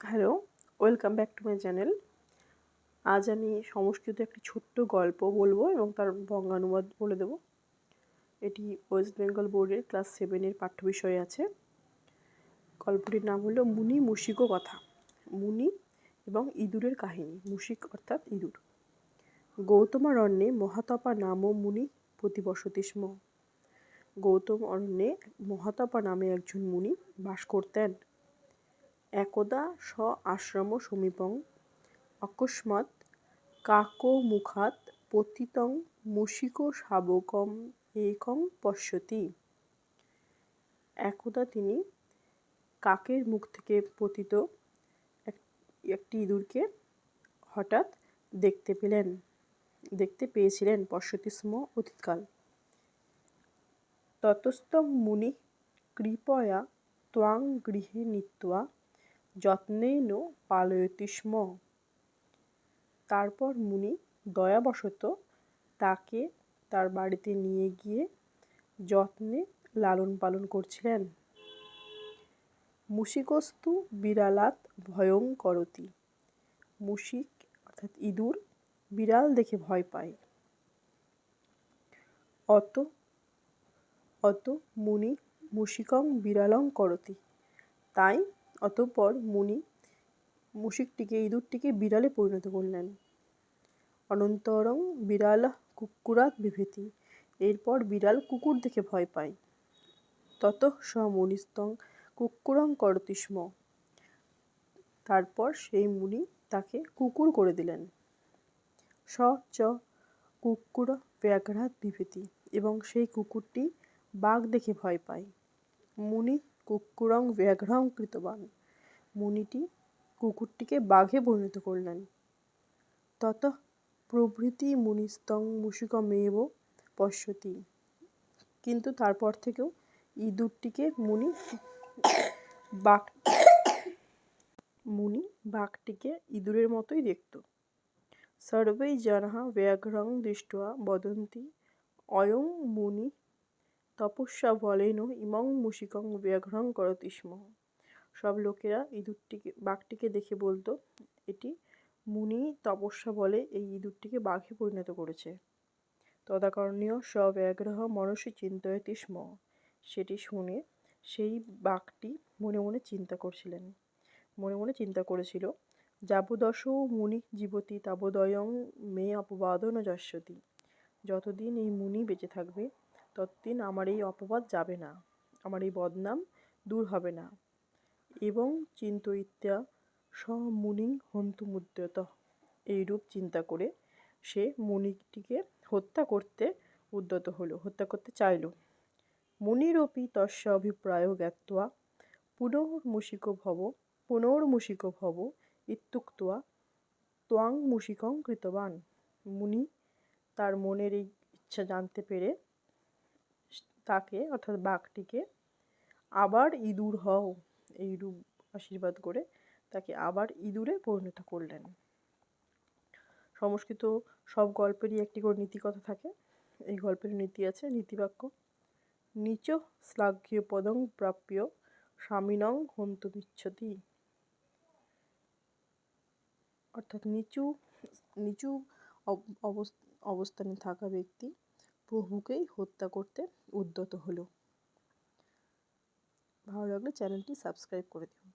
Hello, welcome back to my channel. আজ আমি সংস্কৃত একটি ছোট্ট গল্প বলব এবং তার বঙ্গানুবাদ বলে দেব। এটি ওয়েস্ট বেঙ্গল বোর্ডের ক্লাস সেভেনের পাঠ্য বিষয়ে আছে। গল্পটির নাম হলো মুনি মুশিকো কথা। মুনি এবং ইঁদুরের কাহিনী, মুশিক অর্থাৎ ইঁদুর। গৌতমারণ্যে মহাতপা নাম মুনি প্রতিবসতি স্ম গৌতম অরণ্যে মহাতপা নামে একজন মুনি বাস করতেন। একদা স আশ্রম সমীপং। অকস্মাৎ কাকমুখাৎ পতিতং মুশিক শাবকম একং পশ্যতি। একদা তিনি কাকের মুখ থেকে পতিত একটি ইঁদুরকে হঠাৎ দেখতে পেলেন, দেখতে পেয়েছিলেন পশ্যতি স্ম অতীতকাল। ততস্তং মুনি কৃপয়া ত্বাং গৃহে নীত্বা যত্নেন পালয়তি স্ম তারপর মুনি দয়াবশত তাকে তার বাড়িতে নিয়ে গিয়ে যত্নে লালন পালন করছিলেন। মুশিকস্তু বিড়ালাত ভয়ঙ্করতি করতি। মুশিক অর্থাৎ ইঁদুর বিড়াল দেখে ভয় পায়। অত অত মুনি মুশিকং বিড়ালং করতি। তাই অতঃপর মুনি মুশিকটিকে ইঁদুরটিকে বিড়ালে পরিণত করলেন। অনন্তরং বিড়াল কুকুরাত বিভীতি, এরপর বিড়াল কুকুর দেখে ভয় পায়। তত স মুনিস্তং কুকুরং করতি স্ম। তারপর সেই মুনি তাকে কুকুর করে দিলেন। স, চ, কুকুর ব্যাঘ্রাত বিভীতি এবং সেই কুকুরটি বাঘ দেখে ভয় পায়। মুনি কুকুরং ব্যাঘ্রং কৃতবান। মুনিটি কুকুরটিকে বাঘে পরিণত করলেন। তত প্রভৃতি মুনিস্তং মুষিকমেব পশ্যতি। কিন্তু তারপর থেকেও ইঁদুরটিকে মুনি বাঘ মুনি বাঘটিকে ইঁদুরের মতোই দেখত। সর্বেই জানাহা ব্যাঘ্রং দৃষ্টা বদন্তি। অয়ং মুনি তপস্যা বলেন, ইমং মুশিকং ব্যাঘ্রং করতি স্ম। সব লোকেরা ইঁদুরটিকে বাঘটিকে দেখে বলতো, এটি মুনি তপস্যা বলে এই ইঁদুরটিকে বাঘে পরিণত করেছে। তদাকরণীয় স্বব্যাগ্রহ মনসী চিন্তয়তি স্ম। সেটি শুনে সেই বাঘটি মনে মনে চিন্তা করছিলেন। মনে মনে চিন্তা করেছিল যাবদশ মুনি জীবতী, তাবদয়ং মে অপবাদন যশ্বতী যতদিন এই মুনি বেঁচে থাকবে, ততদিন আমার এই অপবাদ যাবে না, আমার এই বদনাম দূর হবে না। এবং চিন্তয়িত্যা স মুনি হন্তু মুদ্যত এইরূপ চিন্তা করে সে মুনিটিকে হত্যা করতে উদ্যত হলো হত্যা করতে চাইল। মুনিরপি তস্য অভিপ্রায় জ্ঞাত্বা, পুনর্মুষিক ভব পুনর্মুষিক ভব ইত্যুক্তয়া ত্বাং মুষিকং কৃতবান। মুনি তার মনের এই ইচ্ছা জানতে পেরে তাকে, অর্থাৎ বাঘটিকে, আবার ইঁদুর হও এইরূপ আশীর্বাদ করে তাকে আবার ইঁদুরে পরিণত করলেন। সংস্কৃত সব গল্পেরই একটি করে নীতিকথা থাকে। এই গল্পের নীতি আছে, নীতিবাক্য, নিচ শ্লাঘ্য পদং প্রাপ্য, স্বামীনং হন্তমিচ্ছতি অর্থাৎ নিচু নিচু অবস্থানে থাকা ব্যক্তি প্রভুকেই হত্যা করতে উদ্যত হলো। ভালো লাগলে চ্যানেলটি সাবস্ক্রাইব করে দিও।